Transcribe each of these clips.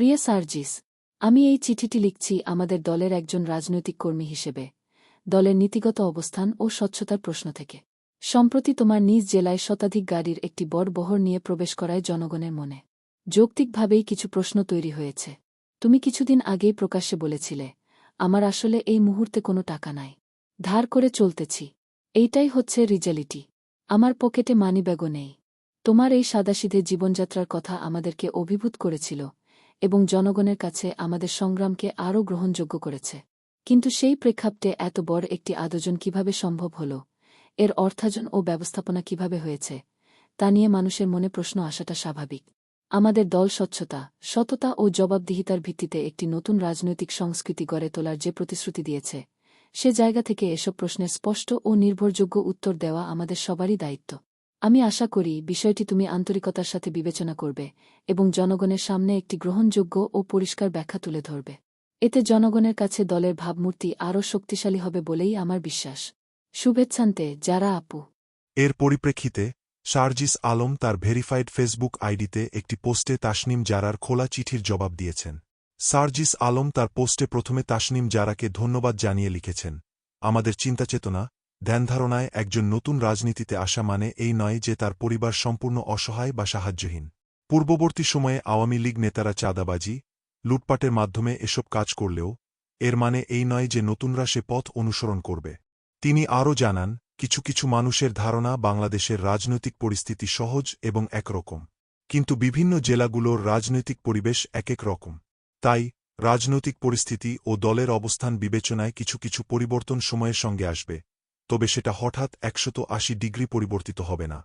প্রিয় সার্জিস, আমি এই চিঠিটি লিখছি আমাদের দলের একজন রাজনৈতিক কর্মী হিসেবে, দলের নীতিগত অবস্থান ও স্বচ্ছতার প্রশ্ন থেকে। সম্প্রতি তোমার নিজ জেলায় শতাধিক গাড়ির একটি বড় বহর নিয়ে প্রবেশ করায় জনগণের মনে যৌক্তিকভাবেই কিছু প্রশ্ন তৈরি হয়েছে। তুমি কিছুদিন আগেই প্রকাশ্যে বলেছিলে, আমার আসলে এই মুহূর্তে কোনো টাকা নাই। ধার করে চলতেছি। এইটাই হচ্ছে রিজালিটি। আমার পকেটে মানিব্যাগও নেই। তোমার এই সাদাসিধে জীবনযাত্রার কথা আমাদেরকে অভিভূত করেছিল এবং জনগণের কাছে আমাদের সংগ্রামকে আরও গ্রহণযোগ্য করেছে। কিন্তু সেই প্রেক্ষাপটে এত বড় একটি আয়োজন কীভাবে সম্ভব হল? এর অর্থাজন ও ব্যবস্থাপনা কীভাবে হয়েছে? তা নিয়ে মানুষের মনে প্রশ্ন আসাটা স্বাভাবিক। আমাদের দল স্বচ্ছতা, সততা ও জবাবদিহিতার ভিত্তিতে একটি নতুন রাজনৈতিক সংস্কৃতি গড়ে তোলার যে প্রতিশ্রুতি দিয়েছে, সে জায়গা থেকে এসব প্রশ্নের স্পষ্ট ও নির্ভরযোগ্য উত্তর দেওয়া আমাদের সবারই দায়িত্ব। আমি আশা করি বিষয়টি তুমি আন্তরিকতার সাথে বিবেচনা করবে এবং জনগণের সামনে একটি গ্রহণযোগ্য ও পরিষ্কার ব্যাখ্যা তুলে ধরবে। এতে জনগণের কাছে দলের ভাবমূর্তি আরও শক্তিশালী হবে বলেই আমার বিশ্বাস। শুভেচ্ছান্তে, যারা আপু। এর পরিপ্রেক্ষিতে, শারজিস আলম তার ভেরিফাইড ফেসবুক আইডিতে একটি পোস্টে তাসনিম জারার খোলা চিঠির জবাব দিয়েছেন। সার্জিস আলম তার পোস্টে প্রথমে তাসনিম জারাকে ধন্যবাদ জানিয়ে লিখেছেন, আমাদের চিন্তাচেতনা ধ্যানধারণায় একজন নতুন রাজনীতিতে আসা মানে এই নয় যে তার পরিবার সম্পূর্ণ অসহায় বা সাহায্যহীন। পূর্ববর্তী সময়ে আওয়ামী লীগ নেতারা চাঁদাবাজি, লুটপাটের মাধ্যমে এসব কাজ করলেও, এর মানে এই নয় যে নতুনরা সে পথ অনুসরণ করবে। তিনি আরও জানান, কিছু কিছু মানুষের ধারণা বাংলাদেশের রাজনৈতিক পরিস্থিতি সহজ এবং একরকম। কিন্তু বিভিন্ন জেলাগুলোর রাজনৈতিক পরিবেশ এক এক রকম। তাই, রাজনৈতিক পরিস্থিতি ও দলের অবস্থান বিবেচনায় কিছু কিছু পরিবর্তন সময়ের সঙ্গে আসবে। তবে সেটা হঠাৎ একশত আশি ডিগ্রি পরিবর্তিত হবে না।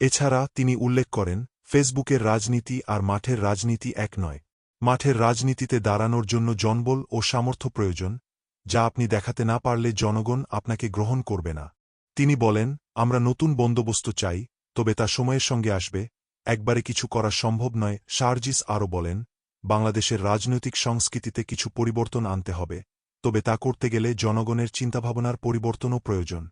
এছাড়া তিনি উল্লেখ করেন, ফেসবুকের রাজনীতি আর মাঠের রাজনীতি এক নয়। মাঠের রাজনীতিতে দাঁড়ানোর জন্য জনবল ও সামর্থ্য প্রয়োজন, যা আপনি দেখাতে না পারলে জনগণ আপনাকে গ্রহণ করবে না। তিনি বলেন, আমরা নতুন বন্দোবস্ত চাই, তবে তা সময়ের সঙ্গে আসবে। একবারে কিছু করা সম্ভব নয়, শারজিস আরও বলেন, বাংলাদেশের রাজনৈতিক সংস্কৃতিতে কিছু পরিবর্তন আনতে হবে, তবে তা করতে গেলে জনগণের চিন্তাভাবনার পরিবর্তনও প্রয়োজন।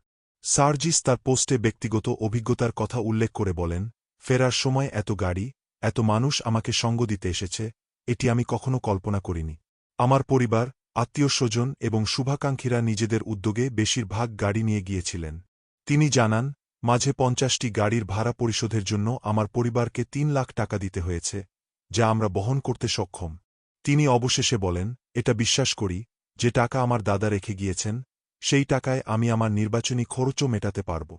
সার্জিস তার পোস্টে ব্যক্তিগত অভিজ্ঞতার কথা উল্লেখ করে বলেন, ফেরার সময় এত গাড়ি, এত মানুষ আমাকে সঙ্গ দিতে এসেছে, এটি আমি কখনো কল্পনা করিনি। আমার পরিবার আত্মীয় স্বজন এবং শুভাকাঙ্ক্ষীরা নিজেদের উদ্যোগে বেশিরভাগ গাড়ি নিয়ে গিয়েছিলেন। তিনি জানান, মাঝে পঞ্চাশটি গাড়ির ভাড়া পরিশোধের জন্য আমার পরিবারকে তিন লাখ টাকা দিতে হয়েছে, যা আমরা বহন করতে সক্ষম। তিনি অবশেষে বলেন, এটা বিশ্বাস করি, যে টাকা আমার দাদা রেখে গিয়েছেন সেই টাকায় আমি আমার নির্বাচনী খরচও মেটাতে পারব।